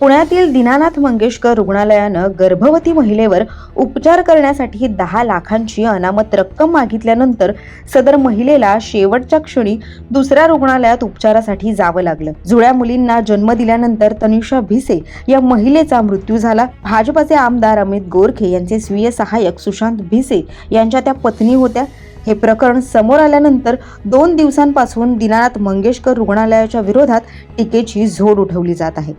पुण्यातील दीनानाथ मंगेशकर रुग्णालयानं गर्भवती महिलेवर उपचार करण्यासाठी दहा लाखांची अनामत रक्कम मागितल्यानंतर सदर महिलेला शेवटच्या क्षणी दुसऱ्या रुग्णालयात उपचारासाठी जावं लागलं. जुळ्या मुलींना जन्म दिल्यानंतर तनिषा भिसे या महिलेचा मृत्यू झाला. भाजपाचे आमदार अमित गोरखे यांचे स्वीय सहाय्यक सुशांत भिसे यांच्या त्या पत्नी होत्या. हे प्रकरण समोर आल्यानंतर दोन दिवसांपासून दिनानाथ मंगेशकर रुग्णालयाच्या विरोधात टीकेची झोड उठवली जात आहे.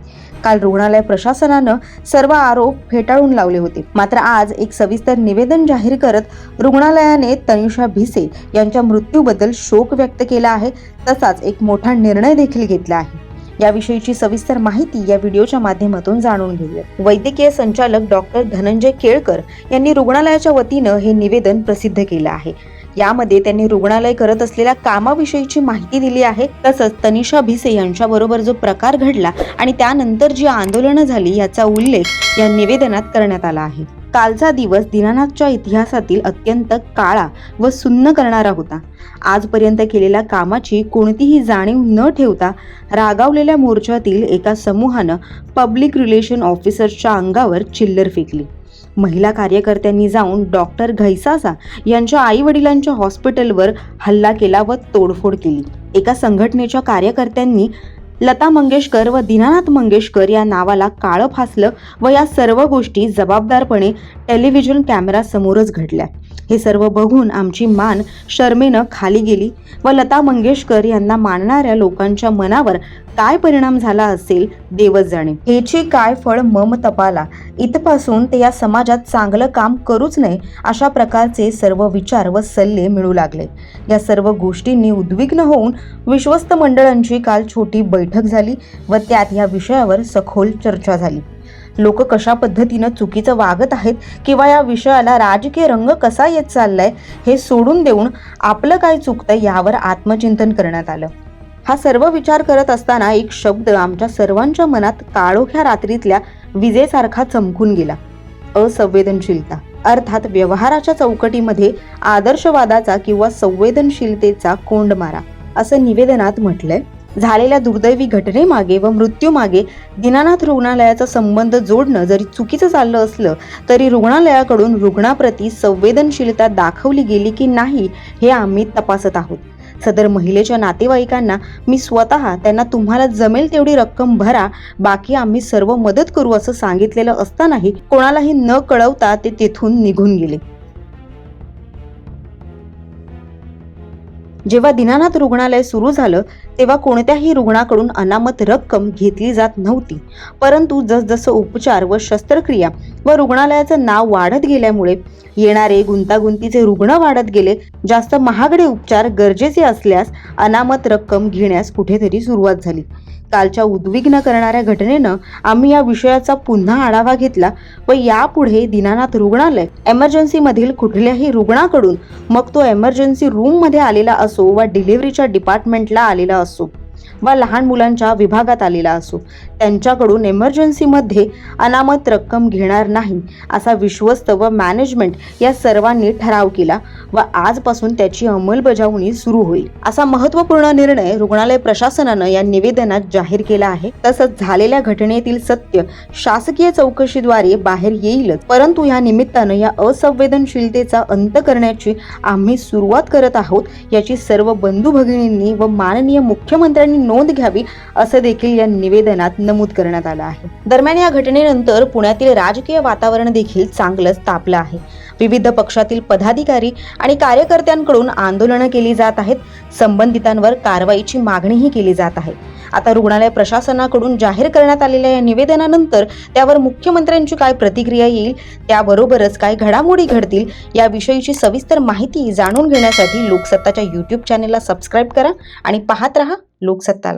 काल रुग्णालय प्रशासनानं सर्व आरोप फेटाळून लावले होते. मात्र आज एक सविस्तर निवेदन जाहीर करत रुग्णालयाने तनिषा भिसे यांच्या मृत्यूबद्दल शोक व्यक्त केला आहे. तसाच एक मोठा निर्णय देखील घेतला आहे. याविषयीची सविस्तर माहिती या व्हिडिओच्या माध्यमातून जाणून घेऊया. वैद्यकीय संचालक डॉक्टर धनंजय केळकर यांनी रुग्णालयाच्या वतीनं हे निवेदन प्रसिद्ध केलं आहे. यामध्ये त्यांनी रुग्णालय करत असलेल्या कामाविषयीची माहिती दिली आहे तसंच तनिषा भिसे यांच्याबरोबर जो प्रकार घडला आणि त्यानंतर जी आंदोलनं झाली याचा उल्लेख या निवेदनात करण्यात आला आहे. कालचा दिवस दीनानाथच्या इतिहासातील अत्यंत काळा व सुन्न करणारा होता. आजपर्यंत केलेल्या कामाची कोणतीही जाणीव न ठेवता रागावलेल्या मोर्चातील एका समूहानं पब्लिक रिलेशन ऑफिसर्सच्या अंगावर चिल्लर फेकली. महिला कार्यकर्त्यांनी जाऊन डॉक्टर घैसासा यांच्या आई वडिलांच्या हॉस्पिटलवर हल्ला केला व तोडफोड केली. एका संघटनेच्या कार्यकर्त्यांनी लता मंगेशकर व दीनानाथ मंगेशकर या नावाला काळं फासलं व या सर्व गोष्टी जबाबदारपणे टेलिव्हिजन कॅमेरा समोरच घडल्या. हे सर्व बघून आमची मान शर्मेनं खाली गेली व लता मंगेशकर यांना मानणाऱ्या लोकांच्या मनावर काय परिणाम झाला असेल देवच जाणे. हेची काय फळ मम तपाला. इथपासून ते या समाजात चांगलं काम करूच नये अशा प्रकारचे सर्व विचार व सल्ले मिळू लागले. या सर्व गोष्टींनी उद्विग्न होऊन विश्वस्त मंडळांची काल छोटी बैठक झाली व त्यात या विषयावर सखोल चर्चा झाली. लोक कशा पद्धतीनं चुकीचं वागत आहेत किंवा या विषयाला राजकीय रंग कसा येत चाललाय हे सोडून देऊन आपलं काय चुकतं यावर आत्मचिंतन करण्यात आलं. हा सर्व विचार करत असताना एक शब्द आमच्या सर्वांच्या मनात काळोख्या रात्रीतल्या विजेसारखा चमकून गेला. असंवेदनशीलता. अर्थात व्यवहाराच्या चौकटीमध्ये आदर्शवादाचा किंवा संवेदनशीलतेचा कोंडमारा असं निवेदनात म्हटलंय. झालेल्या दुर्दैवी घटनेमागे व मृत्यूमागे दीनानाथ रुग्णालयाचा संबंध जोडणं जरी चुकीचं चाललं असलं तरी रुग्णालयाकडून रुग्णाप्रती संवेदनशीलता दाखवली गेली की नाही हे आम्ही तपासत आहोत. सदर महिलेच्या नातेवाईकांना मी स्वतः त्यांना तुम्हाला जमेल तेवढी रक्कम भरा बाकी आम्ही सर्व मदत करू असं सांगितलेलं असतानाही कोणालाही न कळवता ते तेथून निघून गेले. जेव्हा दिनानाथ रुग्णालय सुरू झालं तेव्हा कोणत्याही रुग्णाकडून अनामत रक्कम घेतली जात नव्हती. परंतु जसजसं उपचार व शस्त्रक्रिया व रुग्णालयाचं नाव वाढत गेल्यामुळे येणारे गुंतागुंतीचे रुग्ण वाढत गेले. जास्त महागडे उपचार गरजेचे असल्यास अनामत रक्कम घेण्यास कुठेतरी सुरुवात झाली. कालच्या उद्विग्न करणाऱ्या घटनेनं आम्ही या विषयाचा पुन्हा आढावा घेतला व यापुढे दिनानाथ रुग्णालय एमर्जन्सीमधील कुठल्याही रुग्णाकडून मग तो एमर्जन्सी रूममध्ये आलेला असो वा डिलिव्हरीच्या डिपार्टमेंटला आलेला असो. वा लहान मुलांच्या विभागात आलेला असो. त्यांच्याकडून एमर्जन्सीमध्ये अनामत रक्कम घेणार नाही असा विश्वस्त व मॅनेजमेंट या सर्वांनी ठराव केला व आजपासून त्याची अंमलबजावणी सुरू होईल. असा महत्त्वपूर्ण निर्णय रुग्णालय प्रशासनानं या निवेदनात जाहीर केला आहे. तसंच झालेल्या घटनेतील सत्य शासकीय चौकशीद्वारे बाहेर येईलच. परंतु या निमित्तानं या असंवेदनशीलतेचा अंत करण्याची आम्ही सुरुवात करत आहोत याची सर्व बंधू भगिनींनी व माननीय मुख्यमंत्र्यांनी नोंद घ्यावी असं देखील या निवेदनात नमूद करण्यात आलं आहे. दरम्यान या घटनेनंतर पुण्यातील राजकीय वातावरण देखील चांगलंच तापलं आहे. विविध पक्षातील पदाधिकारी आणि कार्यकर्त्यांकडून आंदोलनं केली जात आहेत. संबंधितांवर कारवाईची मागणीही केली जात आहे. आता रुग्णालय प्रशासनाकडून जाहीर करण्यात आलेल्या या निवेदनानंतर त्यावर मुख्यमंत्र्यांची काय प्रतिक्रिया येईल त्याबरोबरच काय घडामोडी घडतील याविषयीची सविस्तर माहिती जाणून घेण्यासाठी लोकसत्ताच्या यूट्यूब चॅनेलला सबस्क्राईब करा आणि पाहत रहा लोकसत्ता